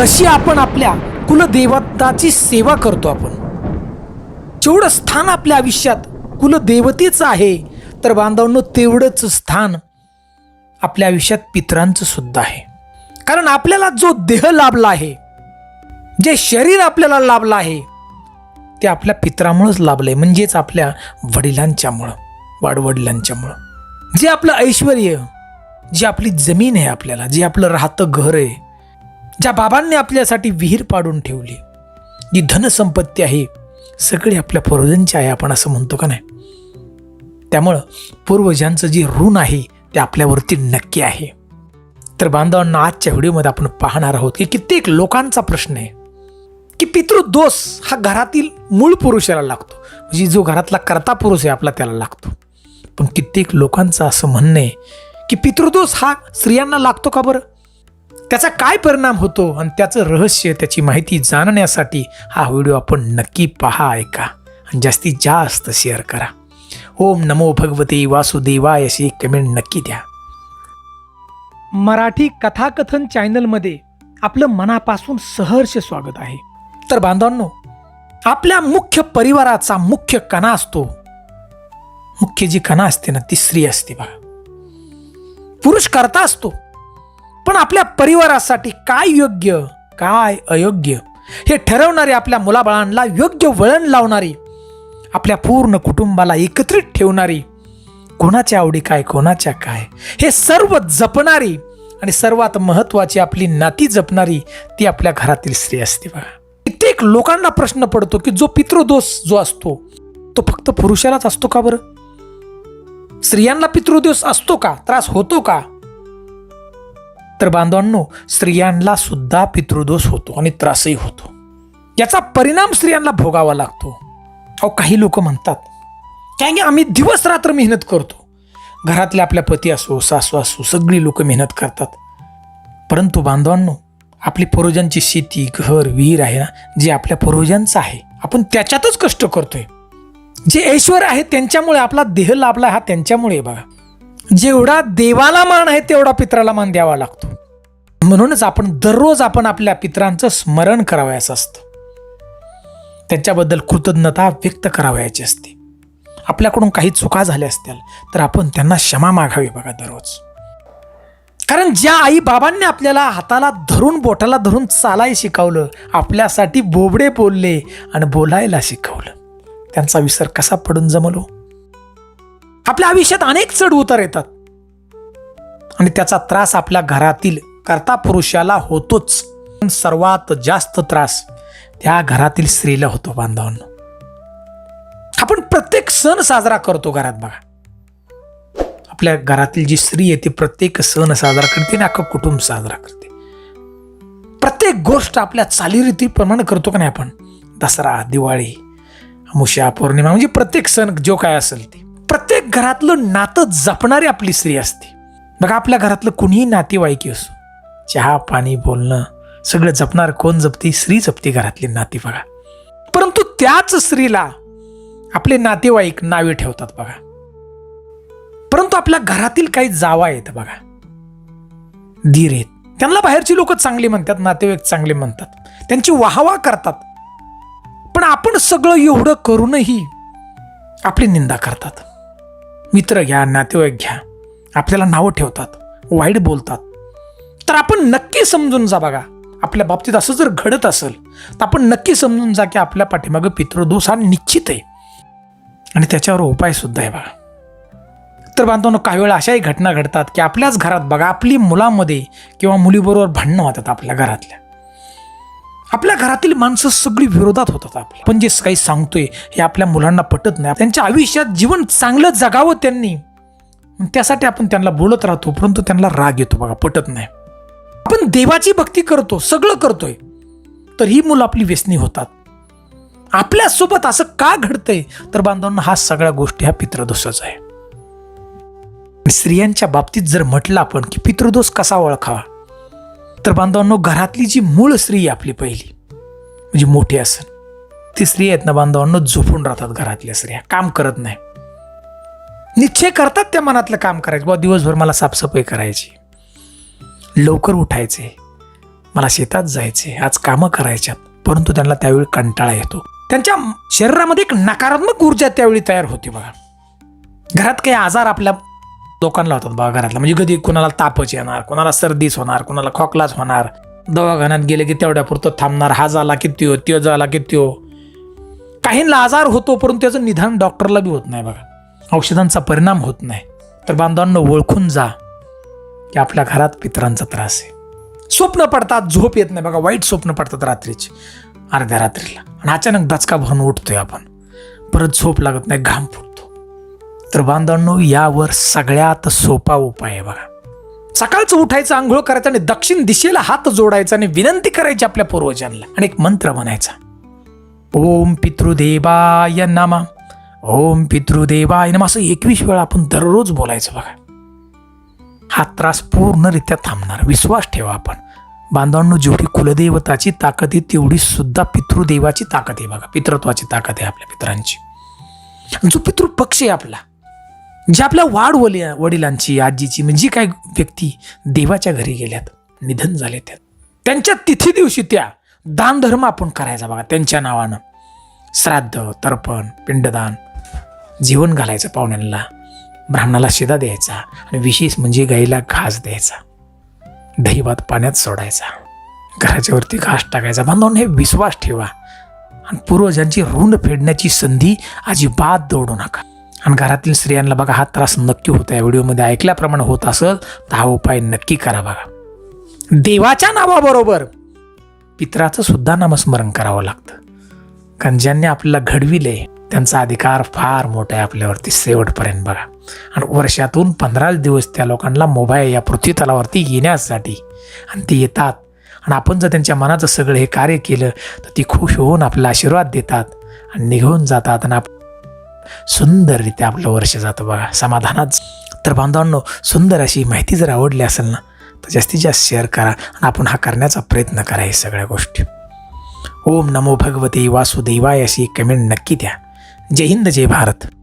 जशी आपण आपल्या कुलदेवताची सेवा करतो आपण जेवढं स्थान आपल्या आयुष्यात कुलदेवतेचं आहे तर बांधवांनो तेवढंच स्थान आपल्या आयुष्यात पितरांचं सुद्धा आहे. कारण आपल्याला जो देह लाभला आहे जे शरीर आपल्याला लाभलं आहे ते आपल्या पित्रामुळंच लाभलंय. म्हणजेच आपल्या वडिलांच्यामुळं वाडवडिलांच्यामुळं. जे आपलं ऐश्वर जी आपली जमीन आहे आपल्याला जे आपलं राहतं घर आहे ज्या बाबांनी आपल्यासाठी विहीर पाडून ठेवली जी धनसंपत्ती आहे सगळी आपल्या पूर्वजांची आहे आपण असं म्हणतो का नाही? त्यामुळं पूर्वजांचं जे ऋण आहे ते आपल्यावरती नक्की आहे. तर बांधवांना आजच्या व्हिडिओमध्ये आपण पाहणार आहोत की कित्येक लोकांचा प्रश्न आहे की पितृदोष हा घरातील मूळ पुरुषाला लागतो. म्हणजे जो घरातला कर्ता पुरुष आहे आपला त्याला लागतो. पण कित्येक लोकांचं असं म्हणणं आहे की पितृदोष हा स्त्रियांना लागतो का बरं? त्याचा काय परिणाम होतो आणि त्याचं रहस्य त्याची माहिती जाणण्यासाठी हा व्हिडिओ आपण नक्की पहा ऐका. आणि जास्तीत जास्त शेअर करा. ओम नमो भगवते वासुदेवाय अशी कमेंट नक्की द्या. मराठी कथाकथन चॅनलमध्ये आपलं मनापासून सहर्ष स्वागत आहे. तर बांधवांनो आपल्या मुख्य परिवाराचा मुख्य कणा असतो. मुख्य जी कणा असते ना ती स्त्री असते बघा. पुरुष करता असतो. पण आपल्या परिवारासाठी काय योग्य काय अयोग्य? हे ठरवणारे आपल्या मुलाबाळांना योग्य वळण लावणारी आपल्या पूर्ण कुटुंबाला एकत्रित ठेवणारी कोणाच्या आवडी काय कोणाच्या काय हे सर्व जपणारी आणि सर्वात महत्वाची आपली नाती जपणारी ती आपल्या घरातील स्त्री असते बघा. कित्येक लोकांना प्रश्न पडतो की जो पितृदोष जो असतो तो फक्त पुरुषालाच असतो का बरं? स्त्रियांना पितृदोष असतो का? त्रास होतो का? तर बांधवांनो स्त्रियांना सुद्धा पितृदोष होतो आणि त्रासही होतो. याचा परिणाम स्त्रियांना भोगावा लागतो. अहो काही लोक म्हणतात काय की आम्ही दिवस रात्र मेहनत करतो. घरातले आपल्या पती असो सासू असो सगळी लोक मेहनत करतात. परंतु बांधवांनो आपली पूर्वजांची शेती घर विहीर आहे ना जे आपल्या पूर्वजांचं आहे आपण त्याच्यातच कष्ट करतोय. जे ऐश्वर आहे त्यांच्यामुळे आपला देह लाभला हा त्यांच्यामुळे बघा. जेवढा देवाला मान आहे तेवढा पित्राला मान द्यावा लागतो. म्हणूनच आपण दररोज आपण आपल्या पित्रांचं स्मरण करावयाचं असतं. त्यांच्याबद्दल कृतज्ञता व्यक्त करावयाची असते. आपल्याकडून काही चुका झाल्या असतील तर आपण त्यांना क्षमा मागावी बघा दररोज. कारण ज्या आई बाबांनी आपल्याला हाताला धरून बोटाला धरून चालाय शिकवलं आपल्यासाठी बोबडे बोलले आणि बोलायला शिकवलं त्यांचा विसर कसा पडून जमलो? आपल्या आयुष्यात अनेक चढ उतार येतात. आणि त्याचा त्रास आपल्या घरातील कर्ता पुरुषाला होतोच. पण सर्वात जास्त त्रास त्या घरातील स्त्रीला होतो बांधवांना. आपण प्रत्येक सण साजरा करतो घरात बघा. आपल्या घरातील जी स्त्री आहे ती प्रत्येक सण साजरा करते आणि अख्खं कुटुंब साजरा करते. प्रत्येक गोष्ट आपल्या चालीरीतीप्रमाणे करतो का नाही आपण? दसरा दिवाळी मुशा पौर्णिमा म्हणजे प्रत्येक सण जो काय असेल ते. घरातलं नातं जपणारी आपली स्त्री असते. बघा आपल्या घरातलं कुणीही नातेवाईकी असो चहा पाणी बोलणं सगळं जपणार कोण जपते? स्त्री जपते घरातली नाती बघा. परंतु त्याच स्त्रीला आपले नातेवाईक नावे ठेवतात बघा. परंतु आपल्या घरातील काही जावा आहेत बघा. धीर आहेत. त्यांना बाहेरची लोक चांगली म्हणतात नातेवाईक चांगले म्हणतात. त्यांची वाहवा करतात. पण आपण सगळं एवढं करूनही आपली निंदा करतात. मित्र घ्या नातेवाईक घ्या. आपल्याला नावं ठेवतात वाईट बोलतात. तर आपण नक्की समजून जा बघा. आपल्या बाबतीत असं जर घडत असेल तर आपण नक्की समजून जा की आपल्या पाठीमागं पितृदोष हा निश्चित आहे. आणि त्याच्यावर उपाय सुद्धा आहे बघा. तर बांधवांनो काही वेळा अशाही घटना घडतात की आपल्याच घरात बघा आपली मुलामध्ये किंवा मुलीबरोबर भांडणं होतात आपल्या घरातल्या. आपल्या घरातील माणसं सगळी विरोधात होतात आपल्या. पण जे काही सांगतोय हे आपल्या मुलांना पटत नाही. त्यांच्या आयुष्यात जीवन चांगलं जगावं त्यांनी. त्यासाठी आपण त्यांना बोलत राहतो परंतु त्यांना राग येतो बघा पटत नाही. आपण देवाची भक्ती करतो सगळं करतोय. तर ही मुलं आपली व्यसनी होतात. आपल्यासोबत असं का घडतंय? तर बांधवांना हा सगळ्या गोष्टी हा पितृदोषच आहे. स्त्रियांच्या बाबतीत जर म्हटलं आपण की पितृदोष कसा ओळखावा? तर बांधवांनो घरातली जी मूळ स्त्री आपली पहिली म्हणजे मोठी असेल ती स्त्री आहेत ना बांधवांनो झोपून राहतात घरातल्या स्त्रिया काम करत नाही. निश्चय करतात त्या मनातलं काम करायचं बा दिवसभर मला साफसफाई करायची लवकर उठायचे मला शेतात जायचे आज कामं करायच्यात. परंतु त्यांना त्यावेळी कंटाळा येतो. त्यांच्या शरीरामध्ये एक नकारात्मक ऊर्जा त्यावेळी तयार होते बघा. घरात काही आजार आपल्या लोकांना होतात बा घरातला. म्हणजे कधी कुणाला तापच येणार कुणाला सर्दीच होणार कुणाला खोकलाच होणार. दवाखान्यात गेले की तेवढ्यापुरतं थांबणार. हा झाला की त्यो त्यो झाला की त्यो. काहींना आजार होतो परंतु त्याचं निधान डॉक्टरला बी होत नाही बघा. औषधांचा परिणाम होत नाही. तर बांधवांना ओळखून जा की आपल्या घरात पितरांचा त्रास आहे. स्वप्न पडतात झोप येत नाही बघा. वाईट स्वप्न पडतात रात्रीची अर्ध्या रात्रीला. आणि अचानक दचका भरून उठतोय आपण. परत झोप लागत नाही घाम फुटतो. तर बांधवांनो यावर सगळ्यात सोपा उपाय आहे बघा. सकाळचं उठायचं आंघोळ करायचं आणि दक्षिण दिशेला हात जोडायचा आणि विनंती करायची आपल्या पूर्वजांना. आणि एक मंत्र म्हणायचा. ओम पितृदेवाय नामा. ओम पितृदेवाय नम. असं एकवीस वेळा आपण दररोज बोलायचं बघा. हा त्रास पूर्णरित्या थांबणार. विश्वास ठेवा आपण. बांधवांनो जेवढी कुलदेवताची ताकद आहे तेवढी सुद्धा पितृदेवाची ताकद आहे बघा. पितृत्वाची ताकद आहे आपल्या पितरांची. जो जो पितृपक्ष आहे आपला जे आपल्या वाढ वली वडिलांची आजीची म्हणजे काय व्यक्ती देवाच्या घरी गेल्यात निधन झाले त्यात. त्यांच्या तिथी दिवशी त्या दानधर्म आपण करायचा बघा त्यांच्या नावानं. श्राद्ध तर्पण पिंडदान जीवन घालायचं पाहुण्यांना. ब्राह्मणाला शिदा द्यायचा आणि विशेष म्हणजे गाईला घास द्यायचा. दहीभात पाण्यात सोडायचा. घराच्या वरती घास टाकायचा. बांधवून हे विश्वास ठेवा. आणि पूर्वजांची ऋण फेडण्याची संधी अजिबात दौडू नका. आणि घरातील स्त्रियांना बघा हा त्रास नक्की होता या व्हिडिओमध्ये ऐकल्याप्रमाणे होत असेल तर हा उपाय नक्की करा बघा. देवाच्या नावाबरोबर पित्राचं सुद्धा नामस्मरण करावं लागतं. कारण ज्यांनी आपल्याला घडविले त्यांचा अधिकार फार मोठा आहे आपल्यावरती शेवटपर्यंत बघा. आणि वर्षातून पंधरा दिवस त्या लोकांना मोबाईल या पृथ्वी तलावरती येण्यासाठी आणि ते येतात. आणि आपण जर त्यांच्या मनाचं सगळं हे कार्य केलं तर ती खुश होऊन आपला आशीर्वाद देतात आणि निघून जातात. आणि आप सुंदररित्या आपलं वर्ष जातं बघा. समाधानात. तर बांधवांनो सुंदर अशी माहिती जर आवडली असेल ना तर जास्तीत जास्त शेअर करा आणि आपण हा करण्याचा प्रयत्न करा हे सगळ्या गोष्टी. ओम नमो भगवते वासुदेवाय अशी कमेंट नक्की द्या. जय हिंद जय भारत.